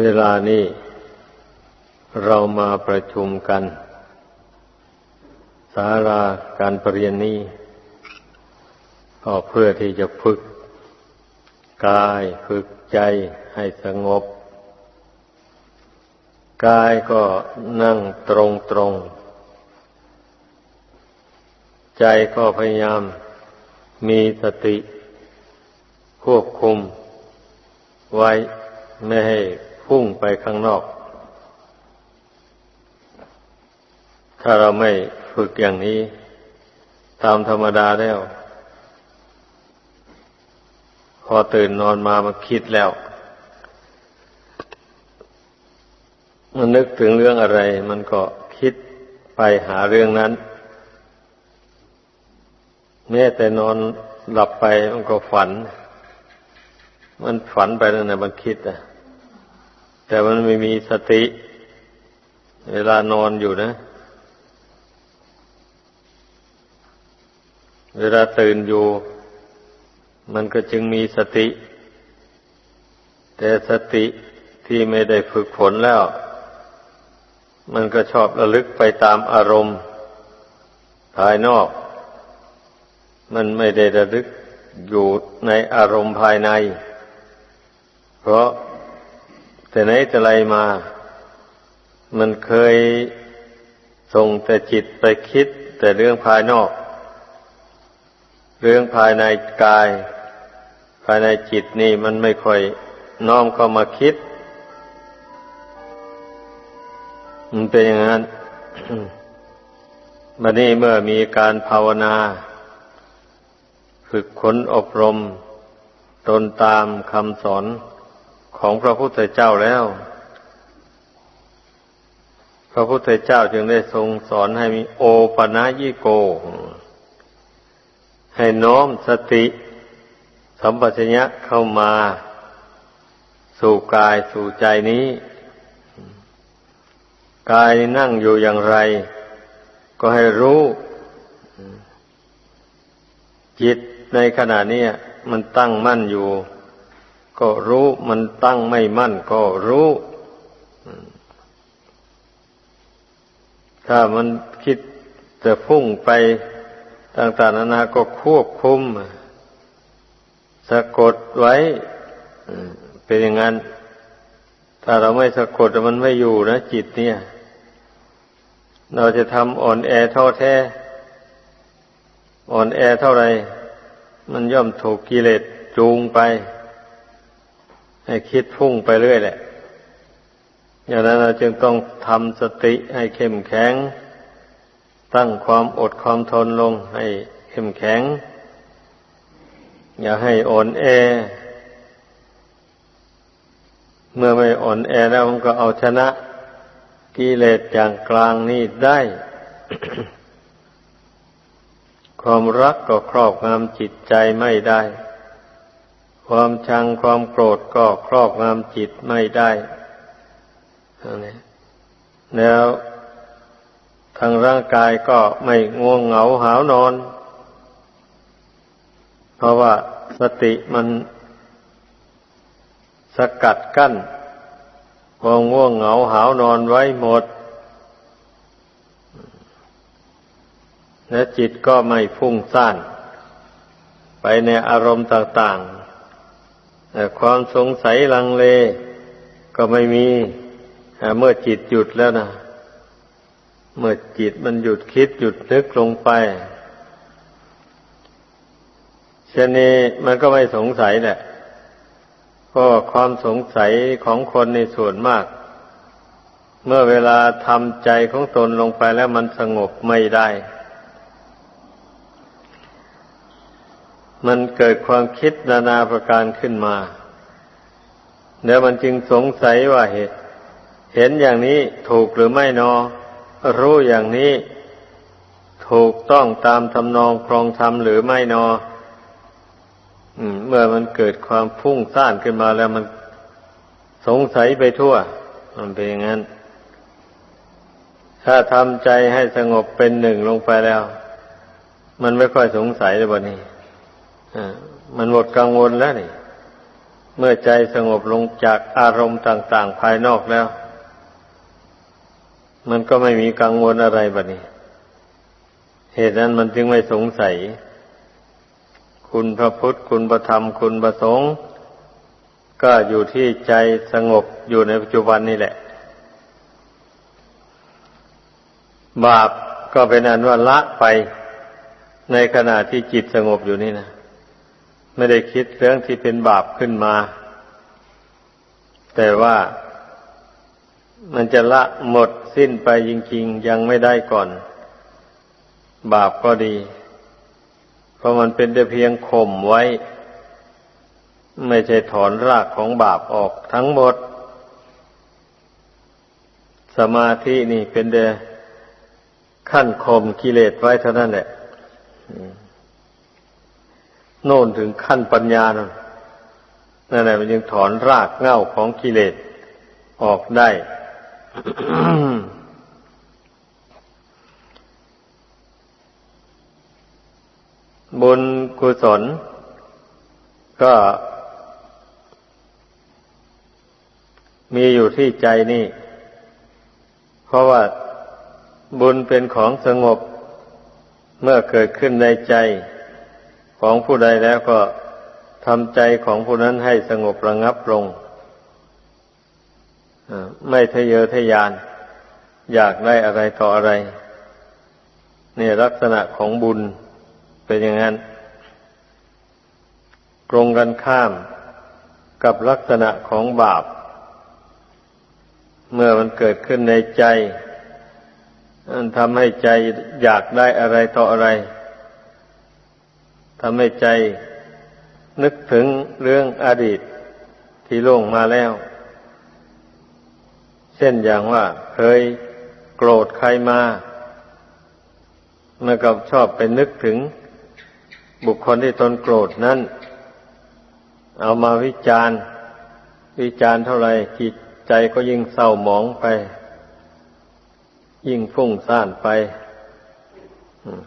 เวลานี้เรามาประชุมกันสาราการประเรียนนี้ก็เพื่อที่จะฝึกกายฝึกใจให้สงบ กายก็นั่งตรงตรง ใจก็พยายามมีสติควบคุมไว้ไม่ให้ พุ่งไปข้างนอก ถ้าเราไม่ฝึกอย่างนี้ ตามธรรมดาแล้ว พอตื่นนอนมามาคิดแล้ว มันนึกถึงเรื่องอะไร มันก็คิดไปหาเรื่องนั้น แม้แต่นอนหลับไปมันก็ฝัน มันฝันไปนั่นแหละมันคิดอะ แต่มันไม่มีสติ เวลานอนอยู่นะ เวลาตื่นอยู่ มันก็จึงมีสติ แต่สติที่ไม่ได้ฝึกฝนแล้ว มันก็ชอบระลึกไปตามอารมณ์ภายนอก มันไม่ได้ระลึกอยู่ในอารมณ์ภายใน เพราะ แต่ไหนแต่ไรมา มันเคยส่งแต่จิตไปคิด แต่เรื่องภายนอก เรื่องภายในกาย ภายในจิตนี่มันไม่ค่อยน้อมเข้ามาคิด มันเป็นอย่างนั้นบัดนี้เมื่อมีการภาวนา ฝึกขนอบรม ตนตามคำสอน ของพระพุทธเจ้าแล้ว พระพุทธเจ้าจึงได้ทรงสอนให้มีโอปะนายิโก ให้น้อมสติสัมปชัญญะเข้ามา สู่กายสู่ใจนี้ กายนั่งอยู่อย่างไร ก็ให้รู้ จิตในขณะนี้มันตั้งมั่นอยู่ ก็รู้มันตั้งไม่มั่นก็รู้ถ้ามันคิดจะพุ่งไปต่างๆนานาก็ควบคุม สะกดไว้เป็นอย่างนั้น ถ้าเราไม่สะกดมันไม่อยู่นะจิตเนี่ย เราจะทำอ่อนแอท้อแท้ อ่อนแอเท่าไร มันย่อมถูกกิเลสจูงไป ให้คิดพุ่งไปเรื่อยแหละ อย่างนั้นเราจึงต้องทำสติให้เข้มแข็ง ตั้งความอดความทนลงให้เข้มแข็ง อย่าให้อ่อนแอ เมื่อไม่อ่อนแอแล้วมันก็เอาชนะกิเลสอย่างกลางนี่ได้ ความรักก็ครอบงำจิตใจไม่ได้ ความชังความโกรธก็ครอบงำจิตไม่ได้แล้วทางร่างกายก็ไม่ง่วงเหงาหาวนอน เพราะว่าสติมันสกัดกั้นความง่วงเหงาหาวนอนไว้หมด และจิตก็ไม่ฟุ้งซ่าน ไปในอารมณ์ต่าง ๆ ความสงสัยลังเลก็ไม่มีเมื่อจิตหยุดแล้วนะเมื่อจิตมันหยุดคิดหยุดนึกลงไปเช่นนี้มันก็ไม่สงสัยแหละเพราะความสงสัยของคนในส่วนมาก เมื่อเวลาทำใจของตนลงไปแล้วมันสงบไม่ได้ มันเกิดความคิดนานาประการขึ้นมาแล้วมันจึงสงสัยว่าเหตุเห็นอย่างนี้ถูกหรือไม่นอ รู้อย่างนี้ ถูกต้องตามทำนองครองธรรมหรือไม่นอเมื่อมันเกิดความพุ่งซ่านขึ้นมาแล้วมันสงสัยไปทั่ว มันเป็นอย่างนั้น ถ้าทำใจให้สงบเป็นหนึ่งลงไปแล้ว มันไม่ค่อยสงสัยเลยวันนี้ มันหมดกังวลแล้วนี่ เมื่อใจสงบลงจากอารมณ์ต่าง ๆ ภายนอกแล้ว มันก็ไม่มีกังวลอะไรบัดนี้ เหตุนั้นมันจึงไม่สงสัย คุณพระพุทธ คุณพระธรรม คุณพระสงฆ์ก็อยู่ที่ใจสงบอยู่ในปัจจุบันนี่แหละ บาปก็เป็นอันว่าละไปในขณะที่จิตสงบอยู่นี่นะ ไม่ได้คิดเรื่องที่เป็นบาปขึ้นมา แต่ว่ามันจะละหมดสิ้นไปจริง ๆ ยังไม่ได้ก่อน บาปก็ดี เพราะมันเป็นแต่เพียงข่มไว้ ไม่ใช่ถอนรากของบาปออกทั้งหมด สมาธินี่เป็นแต่ขั้นข่มกิเลสไว้เท่านั้นแหละ โน่นถึงขั้นปัญญานั่นนั่นแหละมันยังถอนรากเหง้าของกิเลสออกได้บุญกุศล ก็มีอยู่ที่ใจนี่ เพราะว่าบุญเป็นของสงบเมื่อเกิดขึ้นในใจ ของผู้ใดแล้วก็ทำใจของผู้นั้นให้สงบระงับลงไม่ทะเยอทะยาน อยากได้อะไรต่ออะไรนี่ลักษณะของบุญเป็นอย่างนั้นตรงกันข้ามกับลักษณะของบาป เมื่อมันเกิดขึ้นในใจมันทำให้ใจอยากได้อะไรต่ออะไร ทำให้ใจนึกถึงเรื่องอดีตที่ล่วงมาแล้ว เช่นอย่างว่าเคยโกรธใครมาเมื่อกับชอบไปนึกถึงบุคคลที่ตนโกรธนั้น เอามาวิจารณ์วิจารณ์เท่าไรจิตใจก็ยิ่งเศร้าหมองไป ยิ่งฟุ้งซ่านไป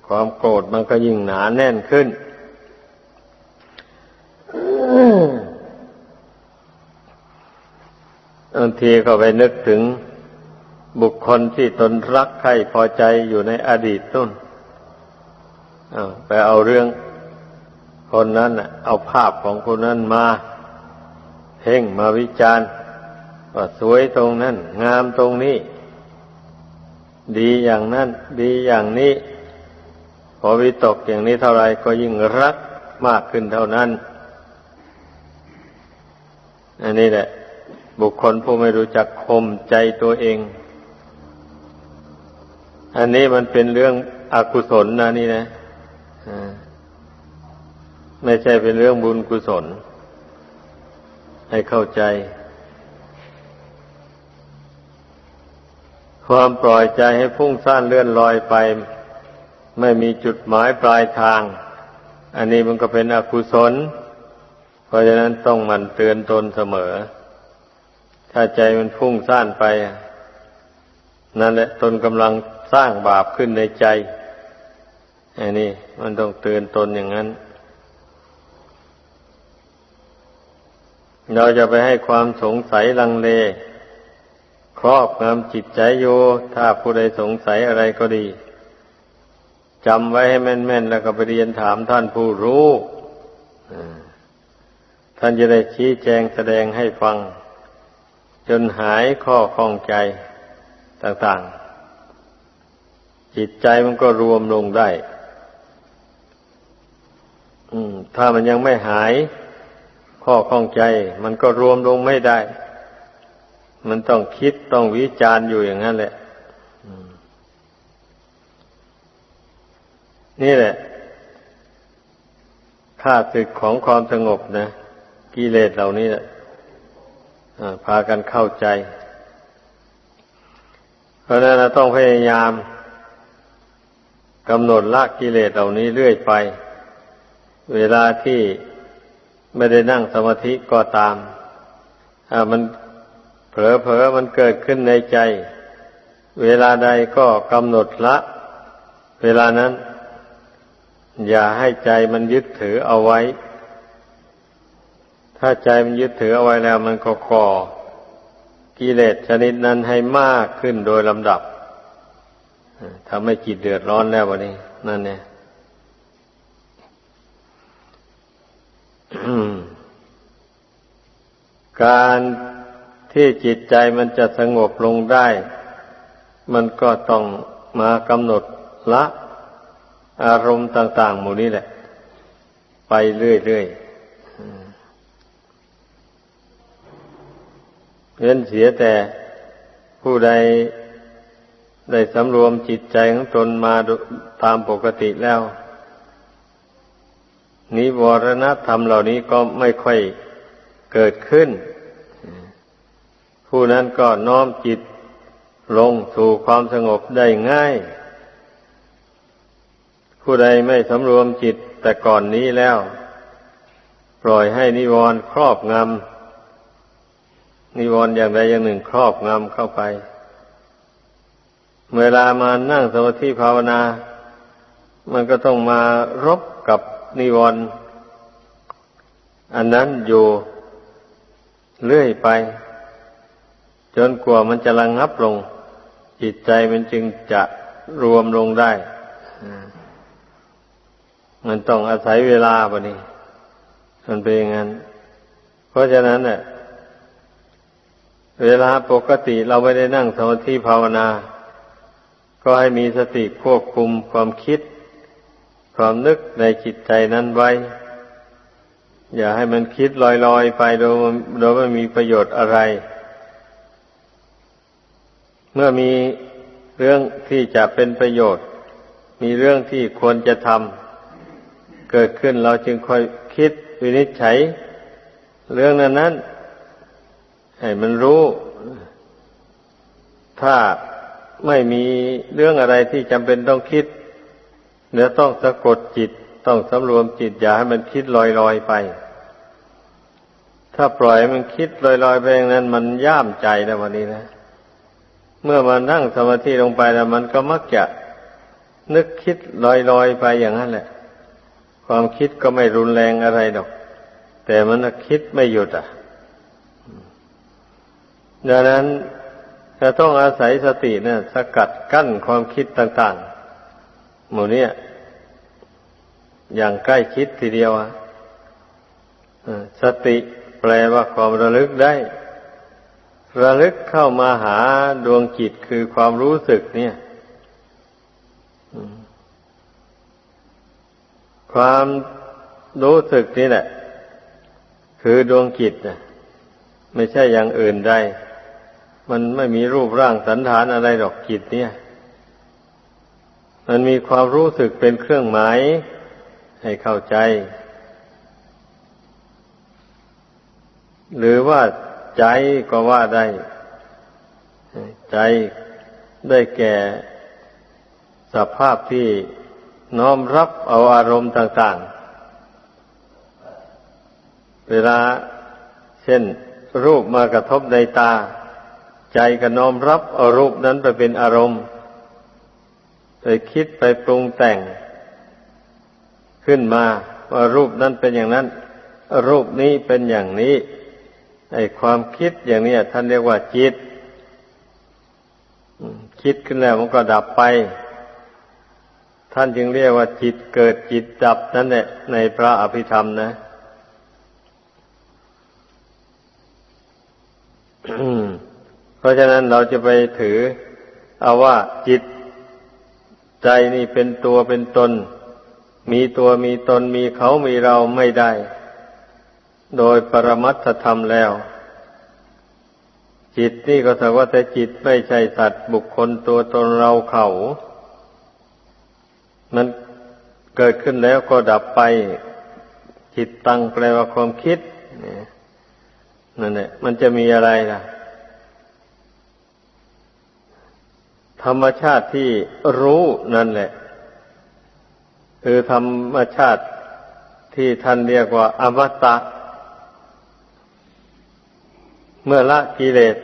ความโกรธมันก็ยิ่งหนาแน่นขึ้น บางทีก็ไปนึกถึงบุคคลที่ตนรักใครพอใจอยู่ในอดีตนู่นไปเอาเรื่องคนนั้นเอาภาพของคนนั้นมาเพ่งมาวิจารณ์ว่าสวยตรงนั้น งามตรงนี้ ดีอย่างนั้น ดีอย่างนี้ พอวิตกอย่างนี้เท่าไรก็ยิ่งรักมากขึ้นเท่านั้น อันนี้แหละ บุคคลผู้ไม่รู้จักข่มใจตัวเอง อันนี้มันเป็นเรื่องอกุศลนะนี่นะไม่ใช่เป็นเรื่องบุญกุศล ให้เข้าใจ ความปล่อยใจให้พุ่งซ่านเลื่อนลอยไป ไม่มีจุดหมายปลายทาง อันนี้มันก็เป็นอกุศล เพราะฉะนั้นต้องมันเตือนตนเสมอ ถ้าใจมันพุ่งซ่านไป นั่นแหละตนกำลังสร้างบาปขึ้นในใจอันนี้มันต้องเตือนตนอย่างนั้น เราจะไปให้ความสงสัยลังเล ครอบงำจิตใจโยถ้าผู้ใดสงสัยอะไรก็ดีจำไว้ให้แม่นๆ แล้วก็ไปเรียนถามท่านผู้รู้ ท่านจะได้ชี้แจงแสดงให้ฟัง จนหายข้อข้องใจต่างๆ จิตใจมันก็รวมลงได้ถ้ามันยังไม่หาย ข้อข้องใจ มันก็รวมลงไม่ได้ มันต้องคิดต้องวิจารณ์อยู่อย่างนั้นแหละนี่แหละค่าศึกของความสงบนะ กิเลสเหล่านี้แหละพากันเข้าใจ เพราะนั้นเราต้องพยายามกำหนดละกิเลสเหล่านี้เรื่อยไป เวลาที่ไม่ได้นั่งสมาธิก็ตามมันเผลอๆมันเกิดขึ้นในใจ เวลาใดก็กำหนดละ เวลานั้น อย่าให้ใจมันยึดถือเอาไว้ ถ้าใจมันยึดถือเอาไว้แล้ว มันก็ก่อกิเลสชนิดนั้นให้มากขึ้นโดยลำดับทำให้จิตเดือดร้อนแล้ววันนี้ นั่นเนี่ยการที่จิตใจมันจะสงบลงได้ มันก็ต้องมากำหนดละ อารมณ์ต่าง ๆ หมู่นี้แหละ ไปเรื่อย ๆ เว้นเสียแต่ผู้ใดได้สำรวมจิตใจของตนมาตามปกติแล้ว นิวรณธรรมเหล่านี้ก็ไม่ค่อยเกิดขึ้น ผู้นั้นก็น้อมจิตลงสู่ความสงบได้ง่าย ผู้ใดไม่สำรวมจิตแต่ก่อนนี้แล้ว ปล่อยให้นิวรณ์ครอบงำ นิวรณ์อย่างใดอย่างหนึ่งครอบงำเข้าไป เวลามานั่งสมาธิภาวนา มันก็ต้องมารบกับนิวรณ์อันนั้นอยู่เรื่อยไป จนกว่ามันจะระงงับลง จิตใจมันจึงจะรวมลงได้มันต้องอาศัยเวลาบนี้ มันเป็นอย่างนั้น เพราะฉะนั้นเนี่ย เวลาปกติเราไม่ได้นั่งสมาธิภาวนา ก็ให้มีสติควบคุมความคิด ความนึกในจิตใจนั้นไว้ อย่าให้มันคิดลอยๆไปโดยโดยไม่มีประโยชน์อะไร เมื่อมีเรื่องที่จะเป็นประโยชน์ มีเรื่องที่ควรจะทำเกิดขึ้นเราจึงค่อยคิดวินิจฉัย เรื่องนั้นนั้น ให้มันรู้ ถ้าไม่มีเรื่องอะไรที่จำเป็นต้องคิดเนื้อต้องสะกดจิตต้องสำรวมจิตอย่าให้มันคิดลอยๆไป ถ้าปล่อยมันคิดลอยๆไปอย่างนั้น มันย่ามใจนะวันนี้นะ เมื่อมันนั่งสมาธิลงไปแล้ว มันก็มักจะนึกคิดลอยๆไปอย่างนั้นแหละ ความคิดก็ไม่รุนแรงอะไรดอก แต่มันคิดไม่หยุดอะ ดังนั้นจะต้องอาศัยสติเนี่ยสกัดกั้นความคิดต่าง ๆ หมู่นี้อย่างใกล้คิดทีเดียวอะสติแปลว่าความระลึกได้ ระลึกเข้ามาหาดวงจิตคือความรู้สึกเนี่ยความรู้สึกนี่แหละ คือดวงจิตนะไม่ใช่อย่างอื่นได้ มันไม่มีรูปร่างสันฐานอะไรหรอกจิตเนี่ย มันมีความรู้สึกเป็นเครื่องหมายให้เข้าใจ หรือว่าใจก็ว่าได้ ใจได้แก่สภาพที่น้อมรับเอาอารมณ์ต่าง ๆ เวลาเช่นรูปมากระทบในตา ใจก็น้อมรับอารูปนั้นไปเป็นอารมณ์ไปคิดไปปรุงแต่ง ขึ้นมาว่ารูปนั้นเป็นอย่างนั้น รูปนี้เป็นอย่างนี้ไอ้ความคิดอย่างนี้ท่านเรียกว่าจิต คิดขึ้นแล้วมันก็ดับไป ท่านจึงเรียกว่าจิตเกิดจิตดับนั่นแหละในพระอภิธรรมนะ เพราะฉะนั้นเราจะไปถือ เอาว่าจิตใจนี่เป็นตัวเป็นตน มีตัวมีตนมีเขามีเราไม่ได้ โดยปรมัตถธรรมแล้ว จิตนี่ก็สักว่าแต่จิตไม่ใช่สัตว์บุคคลตัวตนเราเขา มันเกิดขึ้นแล้วก็ดับไป จิตตั้งแปลว่าความคิดนั่นแหละมันจะมีอะไรล่ะ ธรรมชาติที่รู้นั่นแหละ คือธรรมชาติที่ท่านเรียกว่า อมตะ เมื่อละกิเลส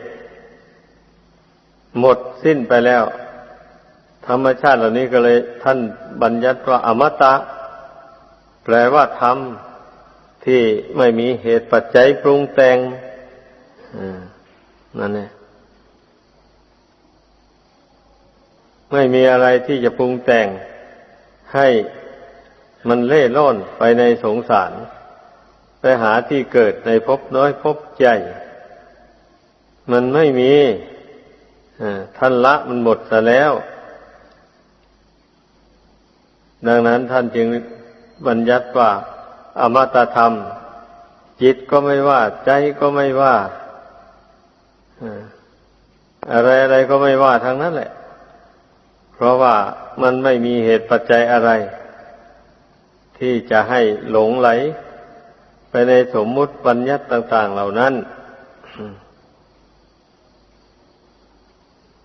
หมดสิ้นไปแล้ว ธรรมชาติเหล่านี้ก็เลยท่านบัญญัติว่าอมตะ แปลว่าธรรมที่ไม่มีเหตุปัจจัยปรุงแต่งอ่านั่นเอง ไม่มีอะไรที่จะปรุงแต่งให้มันเล่ร่อนไปในสงสาร ไปหาที่เกิดในภพน้อยภพใหญ่ มันไม่มีท่านละมันหมดซะแล้ว ดังนั้นท่านจึงบัญญัติว่า อมตะธรรม จิตก็ไม่ว่า ใจก็ไม่ว่าอ่าอะไรอะไรก็ไม่ว่าทั้งนั้นแหละ เพราะว่ามันไม่มีเหตุปัจจัยอะไร ที่จะให้หลงไหล ไปในสมมุติบัญญัติต่าง ๆ เหล่านั้น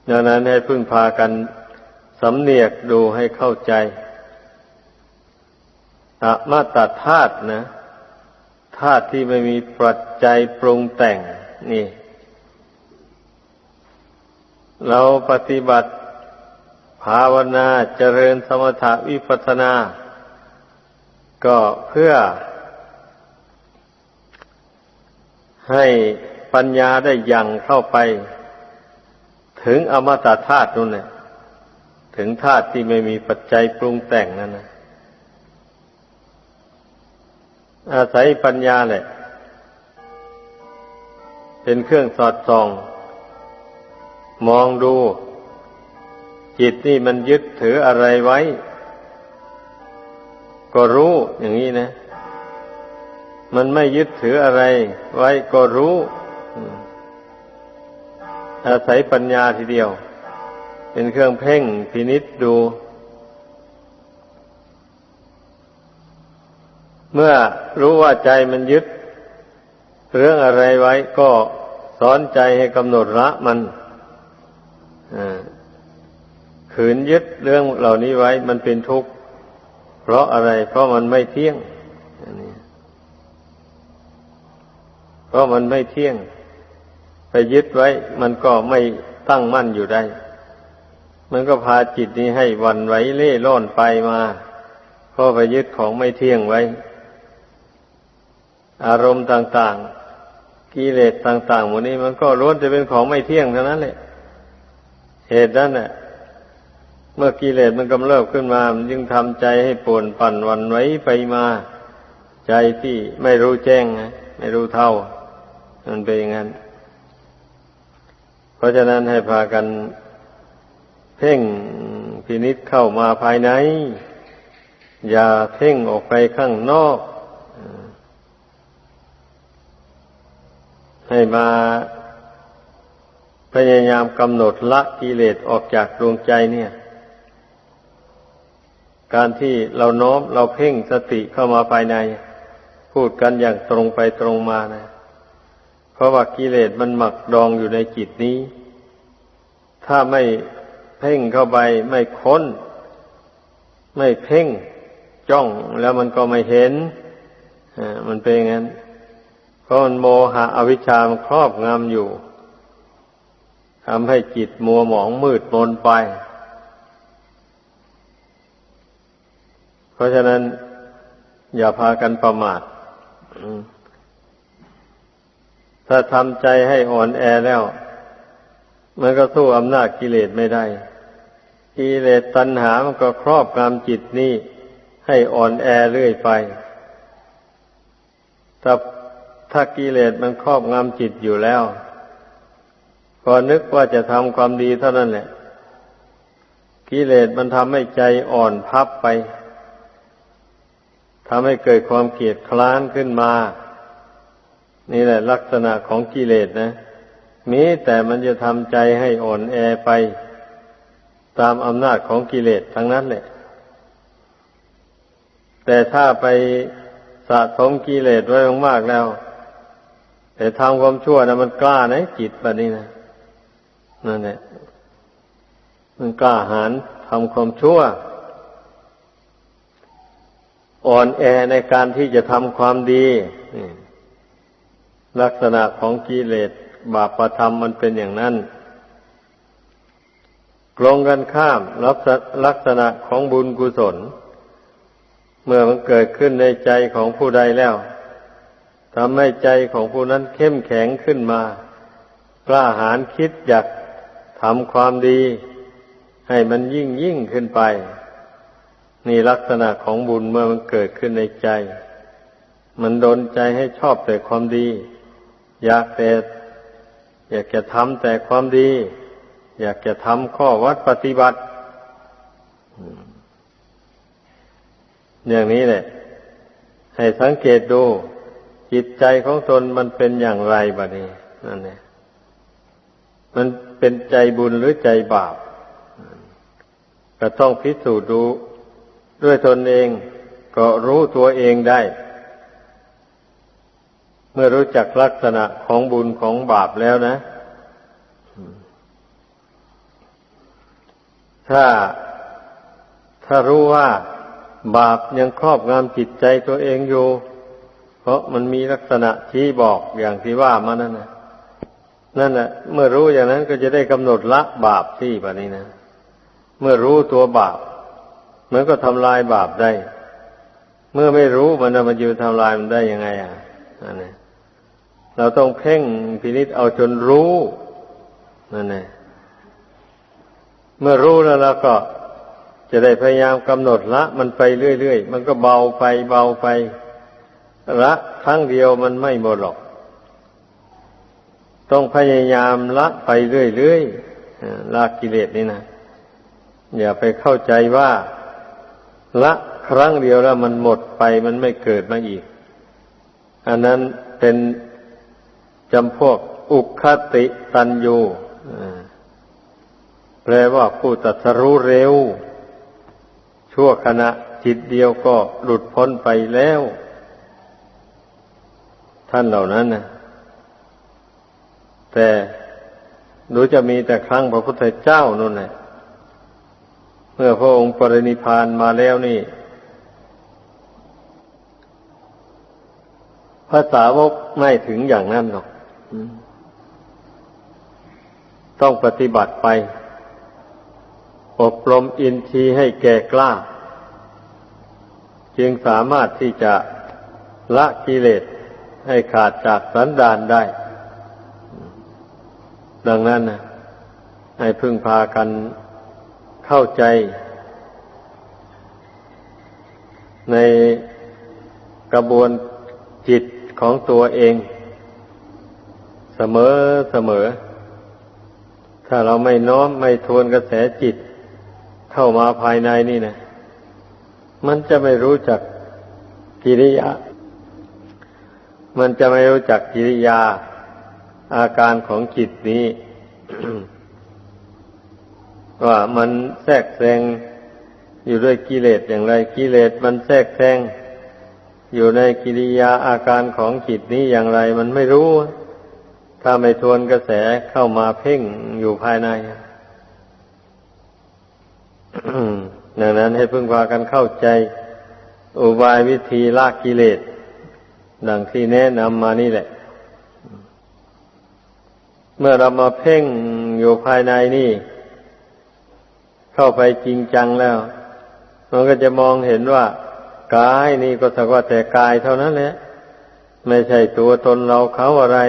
ดังนั้นให้พึ่งพากันสำเนียกดูให้เข้าใจอมาตธาตุนะธาตุที่ไม่มีปัจจัยปรุงแต่ง นี่ เราปฏิบัติ ภาวนาเจริญสมถะวิปัสสนา ก็เพื่อ ให้ปัญญาได้ยังเข้าไป ถึงอมตะธาตุนั่นแหละถึงธาตุที่ไม่มีปัจจัยปรุงแต่งนั่นนะอาศัยปัญญาแหละ เป็นเครื่องสอดส่อง มองดู จิตนี่มันยึดถืออะไรไว้ ก็รู้อย่างนี้นะ มันไม่ยึดถืออะไร ไว้ก็รู้ อาศัยปัญญาทีเดียว เป็นเครื่องเพ่งพินิษดู เมื่อรู้ว่าใจมันยึด เรื่องอะไรไว้ก็สอนใจให้กำหนดละมัน ขืนยึดเรื่องเหล่านี้ไว้มันเป็นทุกข์ เพราะอะไร เพราะมันไม่เที่ยงเพราะมันไม่เที่ยง ไปยึดไว้ มันก็ไม่ตั้งมั่นอยู่ได้ มันก็พาจิตนี้ให้วันไหวเล่ร่อนไปมาเพราะไปยึดของไม่เที่ยงไว้ อารมณ์ต่างๆ กิเลสต่างๆหมดนี้มันก็ล้วนจะเป็นของไม่เที่ยงเท่านั้นแหละเหตุนั้นน่ะ เมื่อกิเลสมันกำเริบขึ้นมา มันจึงทำใจให้ปวนปั่นวันไหวไปมา ใจที่ไม่รู้แจ้งนะไม่รู้เท่า มันเป็นอย่างนั้น เพราะฉะนั้นให้พากันเพ่งพินิษเข้ามาภายใน อย่าเพ่งออกไปข้างนอก ให้มาพยายามกำหนดละกิเลสออกจากดวงใจเนี่ย การที่เราโน้มเราเพ่งสติเข้ามาภายใน พูดกันอย่างตรงไปตรงมานะ เพราะว่ากิเลสมันหมักดองอยู่ในจิตนี้ ถ้าไม่เพ่งเข้าไปไม่ค้น ไม่เพ่งจ้องแล้วมันก็ไม่เห็นอ่ามันเป็นอย่างนั้นเพราะมันโมหะอวิชชามันครอบงำอยู่ทำให้จิตมัวหมองมืดมนไป เพ ราะฉะนั้นอย่าพากันประมาทถ้าทำใจให้อ่อนแอแล้ว มันก็สู้อำนาจกิเลสไม่ได้ กิเลสตัณหามันก็ครอบงำจิตนี้ให้อ่อนแอเรื่อยไปแต่ถ้ากิเลสมันครอบงำจิตอยู่แล้วก็นึกว่าจะทำความดีเท่านั้นแหละ กิเลสมันทำให้ใจอ่อนพับไป ทำให้เกิดความเกลียดคล้านขึ้นมา นี่แหละลักษณะของกิเลสนะมีแต่มันจะทำใจให้อ่อนแอไป ตามอำนาจของกิเลสทั้งนั้นแหละแต่ถ้าไปสะสมกิเลสไว้มากๆแล้ว แต่ทำความชั่วนะมันกล้านะจิตแบบนี้นะนั่นแหละมันกล้าหาญทำความชั่ว อ่อนแอในการที่จะทำความดี ลักษณะของกิเลสบาปประธรรมมันเป็นอย่างนั้นกลงกันข้ามลักษณะของบุญกุศล เมื่อมันเกิดขึ้นในใจของผู้ใดแล้วทำให้ใจของผู้นั้นเข้มแข็งขึ้นมากล้าหาญคิดอยากทำความดี ให้มันยิ่งยิ่งขึ้นไป นี่ลักษณะของบุญเมื่อมันเกิดขึ้นในใจ มันดนใจให้ชอบแต่ความดี อยากแต่อยากจะทำแต่ความดี อยากจะทำข้อวัดปฏิบัติ อย่างนี้แหละ ให้สังเกตดู จิตใจของตนมันเป็นอย่างไรบะนี้นั่นเนี่ยมันเป็นใจบุญหรือใจบาป ก็ต้องพิสูจน์ดู ด้วยตนเองก็รู้ตัวเองได้ เมื่อรู้จักลักษณะของบุญของบาปแล้วนะ ถ้าถ้ารู้ว่าบาปยังครอบงำจิตใจตัวเองอยู่ เพราะมันมีลักษณะชี้บอกอย่างที่ว่ามานั่นนะนั่นแหละเมื่อรู้อย่างนั้นก็จะได้กำหนดละบาปที่แบบนี้นะ เมื่อรู้ตัวบาป มันก็ทำลายบาปได้ เมื่อไม่รู้มันจะมาอยู่ทำลายมันได้ยังไง อะนั่นแหละเราต้องเพ่งพินิษเอาจนรู้นั่นแหละเมื่อรู้แล้วเราก็จะได้พยายามกำหนดละ มันไปเรื่อยๆ มันก็เบาไปเบาไป ละครั้งเดียวมันไม่หมดหรอก ต้องพยายามละไปเรื่อยๆละกิเลสนี่นะอย่าไปเข้าใจว่า ละครั้งเดียวแล้วมันหมดไปมันไม่เกิดมาอีก อันนั้นเป็นจำพวกอุคติตันยูแปลว่าผู้ตัดสรู้เร็ว ชั่วขณะจิตเดียวก็หลุดพ้นไปแล้ว ท่านเหล่านั้นนะแต่ดูจะมีแต่ครั้งพระพุทธเจ้านั่นแหละ เมื่อพระองค์ปรินิพานมาแล้วนี่ ภาษาวกไม่ถึงอย่างนั้นหรอก ต้องปฏิบัติไป อบรมอินทรีย์ให้แก่กล้า จึงสามารถที่จะละกิเลสให้ขาดจากสันดานได้ ดังนั้นนะให้พึ่งพากัน เข้าใจ ในกระบวนจิตของตัวเอง เสมอเสมอ ถ้าเราไม่น้อมไม่ทวนกระแสจิต เข้ามาภายในนี่นะ มันจะไม่รู้จักกิริยา มันจะไม่รู้จักกิริยา อาการของจิตนี้ ว่ามันแทรกแซงอยู่ด้วยกิเลสอย่างไร กิเลสมันแทรกแซงอยู่ในกิริยาอาการของจิตนี้อย่างไร มันไม่รู้ ถ้าไม่ทวนกระแสเข้ามาเพ่งอยู่ภายในดังนั้นให้พึ่งพากันเข้าใจ อุบายวิธีลากกิเลส ดังที่แนะนำมานี่แหละ เมื่อเรามาเพ่งอยู่ภายในนี่ เข้าไปจริงจังแล้ว มันก็จะมองเห็นว่ากายนี่ก็สักว่าแต่กายเท่านั้นแหละไม่ใช่ตัวตนเราเขาอะไร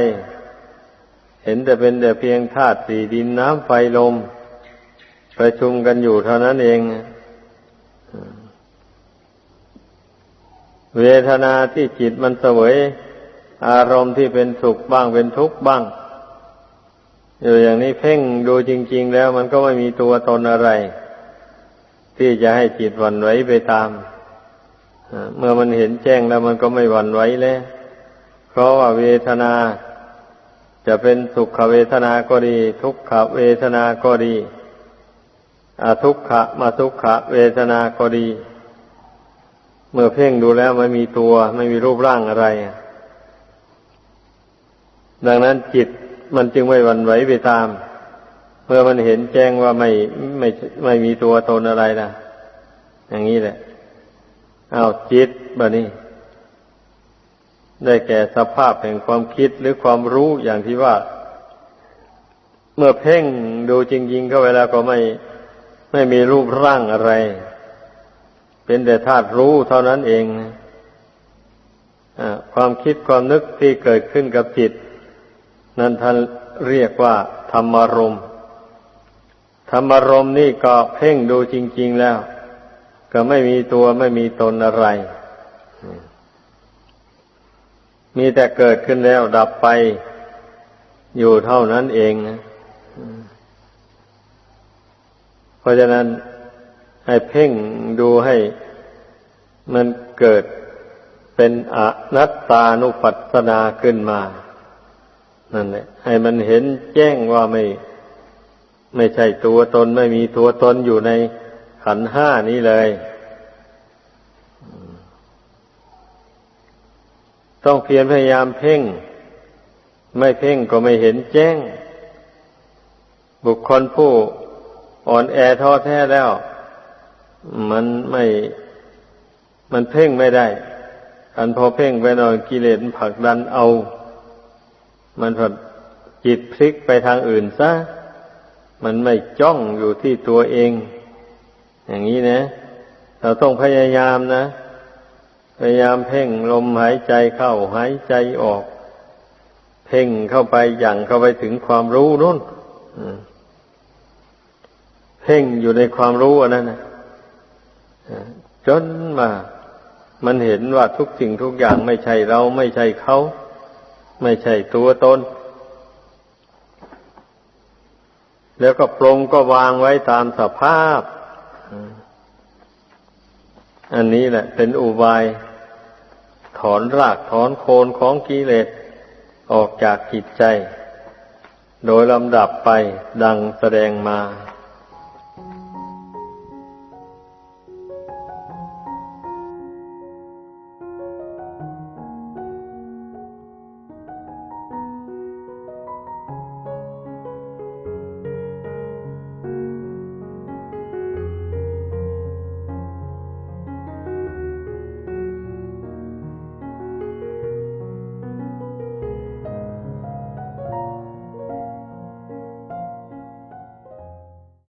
เห็นแต่เป็นแต่เพียงธาตุสี่ดินน้ำไฟลมประชุมกันอยู่เท่านั้นเอง เวทนาที่จิตมันเสวย อารมณ์ที่เป็นสุขบ้างเป็นทุกข์บ้าง อยู่อย่างนี้เพ่งดูจริง ๆ แล้วมันก็ไม่มีตัวตนอะไร ที่จะให้จิตวันไหวไปตามเมื่อมันเห็นแจ้งแล้วมันก็ไม่หวั่นไหวแล้ว เพราะว่าเวทนา จะเป็นสุขเวทนาก็ดี ทุกขเวทนาก็ดีอทุกขะมาทุกขะเวทนาก็ดี เมื่อเพ่งดูแล้วไม่มีตัว ไม่มีรูปร่างอะไร ดังนั้นจิต มันจึงไม่หวั่นไหวไปตาม เมื่อมันเห็นแจ้งว่าไม่ไม่ไม่มีตัวตนอะไรนะอย่างนี้แหละเอาจิตบะนี้ ได้แก่สภาพแห่งความคิดหรือความรู้อย่างที่ว่า เมื่อเพ่งดูจริงๆเข้าเวลาก็ไม่ไม่มีรูปร่างอะไร เป็นแต่ธาตุรู้เท่านั้นเองอ่าความคิดความนึกที่เกิดขึ้นกับจิต นั้นท่านเรียกว่า ธรรมารมธรรมารมนี่ก็เพ่งดูจริง ๆแล้ว ก็ไม่มีตัวไม่มีตนอะไร มีแต่เกิดขึ้นแล้วดับไปอยู่เท่านั้นเองนะเพราะฉะนั้นให้เพ่งดูให้มันเกิดเป็นอนัตตานุปัสสนาขึ้นมา นั่นแหละให้มันเห็นแจ้งว่าไม่ ไม่ใช่ตัวตนไม่มีตัวตนอยู่ในขันห้านี้เลยต้องเพียรพยายามเพ่ง ไม่เพ่งก็ไม่เห็นแจ้ง บุคคลผู้อ่อนแอท้อแท้แล้ว มันไม่ มันเพ่งไม่ได้อันพอเพ่งไปหน่อยกิเลสผลักดันเอา มันผัดจิตพลิกไปทางอื่นซะ มันไม่จ้องอยู่ที่ตัวเอง อย่างนี้นะ เราต้องพยายามนะ พยายามเพ่งลมหายใจเข้าหายใจออก เพ่งเข้าไปอย่างเข้าไปถึงความรู้นู่นเพ่งอยู่ในความรู้อันนั้นนะจนมา มันเห็นว่าทุกสิ่งทุกอย่างไม่ใช่เราไม่ใช่เขา ไม่ใช่ตัวตน แล้วก็ปรงก็วางไว้ตามสภาพ อันนี้แหละ เป็นอุบาย ถอนรากถอนโคนของกิเลสออกจากจิตใจ โดยลำดับไปดังแสดงมา